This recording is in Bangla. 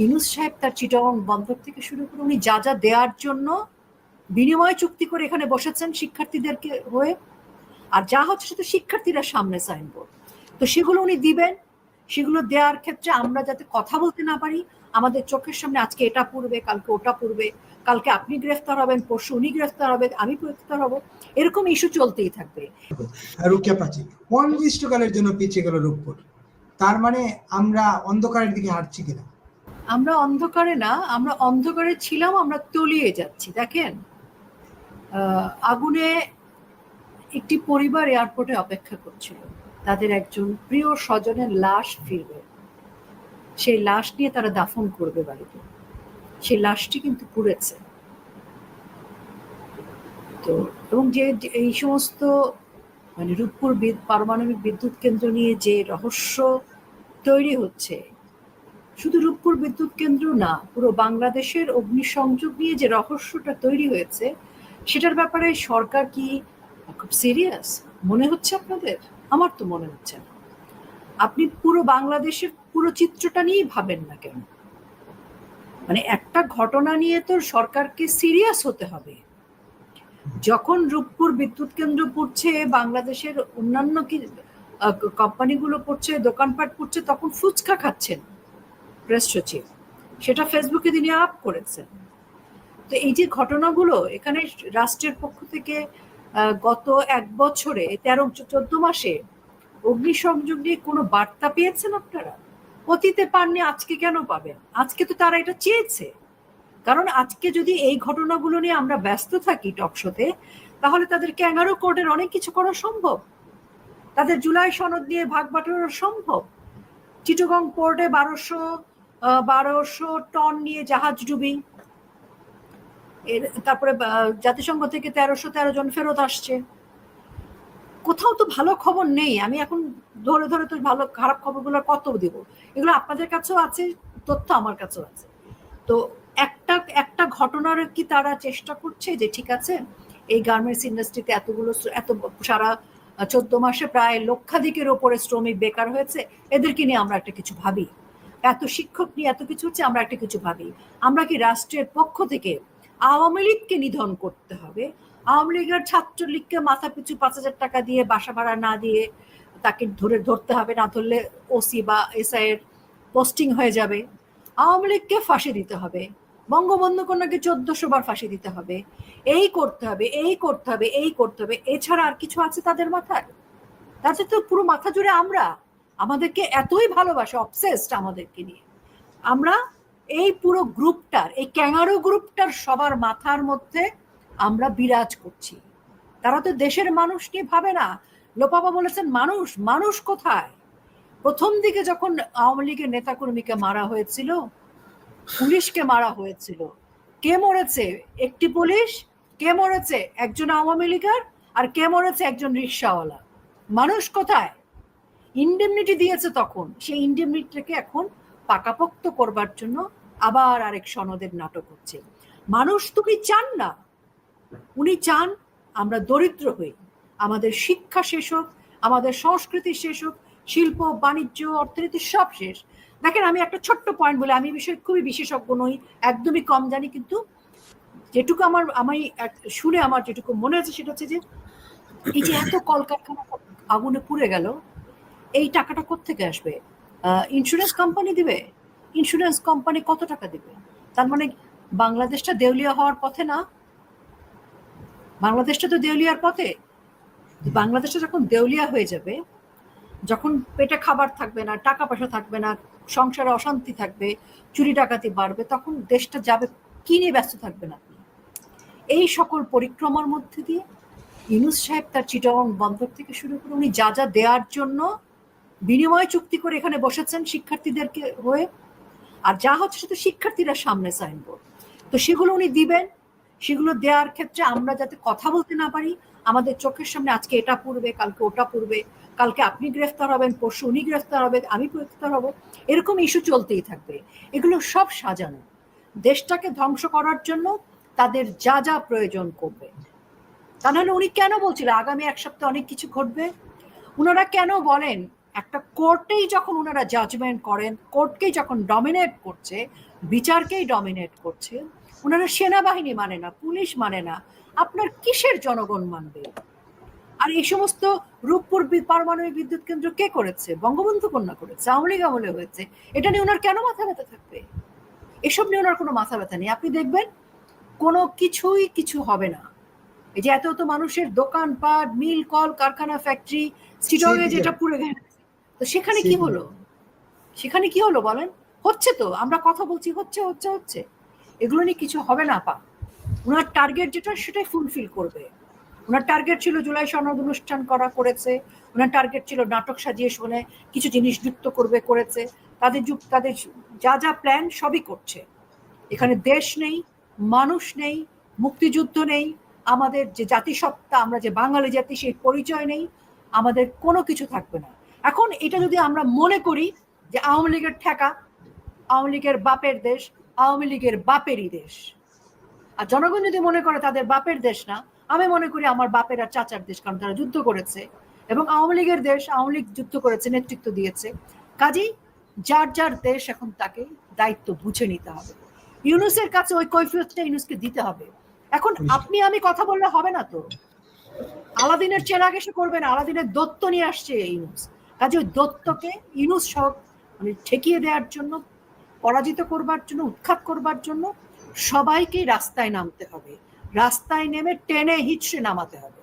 ইউনুস সাহেব তার চিটাগং বন্দর থেকে শুরু করে উনি যা যা দেওয়ার জন্য বিনিময় চুক্তি করে এখানে বসেছেন শিক্ষার্থীদেরকে হয়ে। আর যা হচ্ছে সেটা শিক্ষার্থীরা সামনে সাইনবোর্ড তো সেগুলো উনি দিবেন। সেগুলো দেওয়ার ক্ষেত্রে আমরা যাতে কথা বলতে না পারি, আমাদের চোখের সামনে আজকে এটা পড়বে, কালকে ওটা পড়বে, কালকে আপনি গ্রেফতার হবেন, পরশু উনি গ্রেফতার হবে, আমি গ্রেফতার হব, এরকম ইস্যু চলতেই থাকবে। রুকিয়া প্রাচীর অনির্দিষ্টকালের জন্য পিছিয়ে গেল রূপপুর? তার মানে আমরা অন্ধকারের দিকে হাঁটছি কিনা? আমরা অন্ধকারে না, আমরা অন্ধকারে ছিলাম, আমরা তলিয়ে যাচ্ছি, দেখেন? আগুনে একটি পরিবার এয়ারপোর্টে অপেক্ষা করছিল। তাদের একজন প্রিয় স্বজনের লাশ ফিরবে। সেই লাশ নিয়ে তারা দাফন করবে বাড়িতে। সেই লাশটি কিন্তু পুড়েছে। তো, এবং যে এই সমস্ত মানে রূপপুর পারমাণবিক বিদ্যুৎ কেন্দ্র নিয়ে যে রহস্য তৈরি হচ্ছে শুধু রূপপুর বিদ্যুৎ কেন্দ্র না, পুরো বাংলাদেশের অগ্নিসংযোগ নিয়ে যে রহস্যটা তৈরি হয়েছে, সেটার ব্যাপারে সরকার কি খুব সিরিয়াস মনে হচ্ছে আপনাদের? আমার তো মনে হচ্ছে না। আপনি পুরো বাংলাদেশের পুরো চিত্রটা নিয়েই ভাবেন না কেন? মানে একটা ঘটনা নিয়ে তো সরকারকে সিরিয়াস হতে হবে। যখন রূপপুর বিদ্যুৎ কেন্দ্র পড়ছে, বাংলাদেশের অন্যান্য কি কোম্পানিগুলো পড়ছে, দোকানপাট পড়ছে, তখন ফুচকা খাচ্ছেন। প্রেস সচিব। সেটা ফেসবুকে তিনি আপ করেছেন। তো এই যে ঘটনাগুলো এখানে রাষ্ট্রের পক্ষ থেকে গত এক বছরে, তেরো চোদ্দ মাসে অগ্নিসংযোগ নিয়ে কোনো বার্তা পেয়েছেন আপনারা? অতীতে পাননি, আজকে কেন পাবেন? আজকে তো তারা এটা চেয়েছে। কারণ আজকে যদি এই ঘটনাগুলো নিয়ে আমরা ব্যস্ত থাকি টকশোতে তাহলে তাদের ক্যাঙ্গারো কোর্টের অনেক কিছু করা সম্ভব। তাদের জুলাই সনদ নিয়ে ভাগ বাটোয়ারা সম্ভব। চিটগং পোর্টে বারোশো বারোশো টন নিয়ে জাহাজ ডুবি। এর তারপরে জাতিসংঘ থেকে তেরোশো তেরো জন ফেরত আসছে। কোথাও তো ভালো খবর নেই। আমি এখন ধরে ধরে তো ভালো, খারাপ খবরগুলো কত দিব? এগুলো আপনাদের কাছেও আছে, তথ্য আমার কাছেও আছে। তো একটা একটা ঘটনার কি তারা চেষ্টা করছে যে ঠিক আছে, এই গার্মেন্টস ইন্ডাস্ট্রিতে এতগুলো এত সারা চোদ্দ মাসে প্রায় লক্ষাধিকের ওপরে শ্রমিক বেকার হয়েছে, এদেরকে নিয়ে আমরা একটা কিছু ভাবি। এত শিক্ষক নিয়ে এত কিছু হচ্ছে, আমরা একটা কিছু ভাবি আমরা কি রাষ্ট্রের পক্ষ থেকে আওয়ামী লীগকে নিধন করতে হবে? আওয়ামী লীগের ছাত্রলীগকে মাথা পিছু পাঁচ হাজার টাকা দিয়ে, বাসা ভাড়া না দিয়ে তাকে ধরে ধরতে হবে, না ধরলে ওসি বা এসআই এর পোস্টিং হয়ে যাবে। আওয়ামী লীগকে ফাঁসি দিতে হবে। বঙ্গবন্ধু কন্যাকে চোদ্দশো বার ফাঁসি দিতে হবে। এই করতে হবে, এই করতে হবে, এই করতে হবে। এছাড়া আর কিছু আছে তাদের মাথায়? তাতে তো পুরো মাথা জুড়ে আমরা। আমাদেরকে এতই ভালোবাসে অবসেসড আমাদেরকে নিয়ে। আমরা এই পুরো গ্রুপটার, এই ক্যাঙারো গ্রুপটার সবার মাথার মধ্যে আমরা বিরাজ করছি। তারা তো দেশের মানুষ নিয়ে ভাবে না। লোপাবা বলেছেন, মানুষ মানুষ কোথায়? প্রথম দিকে যখন আওয়ামী লীগের নেতাকর্মীকে মারা হয়েছিল, পুলিশকে মারা হয়েছিল, কে মরেছে? একটি পুলিশ, কে মরেছে? একজন আওয়ামী লীগের আর কে মরেছে? একজন রিক্সাওয়ালা। মানুষ কোথায়? ইন্ডেমনিটি দিয়েছে তখন। সেই ইন্ডেমনিটিকে এখন পাকাপোক্ত করবার জন্য আবার আরেক সনদের নাটক হচ্ছে। মানুষ তো উনি চান না, উনি চান আমরা দরিদ্র হই। আমাদের শিক্ষা শেষ হোক, আমাদের সংস্কৃতি শেষ হোক, শিল্প, বাণিজ্য, অর্থনীতি সব শেষ। দেখেন, আমি একটা ছোট্ট পয়েন্ট বলে, আমি বিষয়ে খুবই বিশেষজ্ঞ নই, একদমই কম জানি, কিন্তু যেটুকু আমার, আমি শুনে আমার যেটুকু মনে আছে, সেটা হচ্ছে যে এই যে এত কলকারখানা আগুনে পুড়ে গেল এই টাকাটা কোত্থেকে আসবে? ইন্স্যুরেন্স কোম্পানি দিবে? ইন্স্যুরেন্স কোম্পানি কত টাকা দিবে? তার মানে বাংলাদেশটা দেউলিয়া হওয়ার পথে না? বাংলাদেশটা তো দেউলিয়ার পথে। বাংলাদেশটা যখন দেউলিয়া হয়ে যাবে, যখন পেটে খাবার থাকবে না, টাকা পয়সা থাকবে না, সংসারে অশান্তি থাকবে, চুরি ডাকাতি বাড়বে, তখন দেশটা যাবে, কি নিয়ে ব্যস্ত থাকবেন আপনি? এই সকল পরিক্রমার মধ্যে দিয়ে ইউনুস সাহেব তার চিটাগং বন্দর থেকে শুরু করে উনি যা যা দেওয়ার জন্য বিনিময় চুক্তি করে এখানে বসেছেন শিক্ষার্থীদেরকে হয়ে। আর যা হচ্ছে শুধু শিক্ষার্থীরা সামনে সাইনবোর্ড তো সেগুলো উনি দিবেন। সেগুলো দেওয়ার ক্ষেত্রে আমরা যাতে কথা বলতে না পারি, আমাদের চোখের সামনে আজকে এটা পড়বে, কালকে ওটা পড়বে, কালকে আপনি গ্রেফতার হবেন, পরশু উনি গ্রেফতার হবে, আমি গ্রেফতার হব, এরকম ইস্যু চলতেই থাকবে। এগুলো সব সাজানো। দেশটাকে ধ্বংস করার জন্য তাদের যা যা প্রয়োজন করবে। তা নাহলে উনি কেন বলছিল, আগামী এক সপ্তাহে অনেক কিছু ঘটবে? ওনারা কেন বলেন একটা কোর্টেই যখন ওনারা জাজমেন্ট করেন কোর্টকেই যখন ডমিনেট করছে বিচারকেই ডমিনেট করছে ওনারা সেনাবাহিনী মানে না পুলিশ মানে না আপনার কিসের জনগণ মানবে? আর এই সমস্ত রূপপুর পারমাণবিক বিদ্যুৎ কেন্দ্র কে করেছে? বঙ্গবন্ধু কন্যা করেছে আওয়ামী লীগ আমলে হয়েছে এটা নিয়ে ওনার কেন মাথা ব্যথা থাকবে? এসব নিয়ে ওনার কোনো মাথা ব্যথা নেই। আপনি দেখবেন কোনো কিছুই কিছু হবে না। এই যে এত এত মানুষের দোকানপাট মিল কল কারখানা ফ্যাক্টরি সিটংয়ে যেটা পুড়ে গেছে তো সেখানে কি হলো? সেখানে কি হলো বলেন? হচ্ছে তো আমরা কথা বলছি হচ্ছে হচ্ছে হচ্ছে। এগুলো নিয়ে কিছু হবে না পা ওনার টার্গেট যেটা সেটাই ফুলফিল করবে। ওনার টার্গেট ছিল জুলাই সনদ অনুষ্ঠান করা করেছে। ওনার টার্গেট ছিল নাটক সাজিয়ে শুনে কিছু জিনিস যুক্ত করবে করেছে। তাদের যুগ তাদের যা যা প্ল্যান সবই করছে। এখানে দেশ নেই মানুষ নেই মুক্তিযুদ্ধ নেই। আমাদের যে জাতিসত্তা আমরা যে বাঙালি জাতি সেই পরিচয় নেই। আমাদের কোনো কিছু থাকবে না। এখন এটা যদি আমরা মনে করি যে আওয়ামী লীগের ঠেকা আওয়ামী লীগের বাপের দেশ আওয়ামী লীগের বাপেরই দেশ। আর জনগণ যদি মনে করে তাদের বাপের দেশ না আমি মনে করি আমার বাপের আর চাচার দেশ কারণ তারা যুদ্ধ করেছে। এবং আওয়ামী লীগের দেশ আওয়ামী লীগ যুদ্ধ করেছে নেতৃত্ব দিয়েছে। কাজেই যার যার দেশ এখন তাকে দায়িত্ব বুঝে নিতে হবে। ইউনুসের কাছে ওই কৈফিয়তটা ইউনুসকে দিতে হবে। এখন আপনি আমি কথা বললে হবে না তো? আলাদিনের চেরাগ এসে করবে না আলাদিনের দত্ত নিয়ে আসছে ইউনুস। কাজে দত্তকে ইনুস সব মানে ঠেকিয়ে দেওয়ার জন্য, পরাজিত করবার জন্য, উৎখাত করবার জন্য সবাইকে রাস্তায় নামতে হবে। রাস্তায় নেমে টেনে হিচড়ে নামাতে হবে।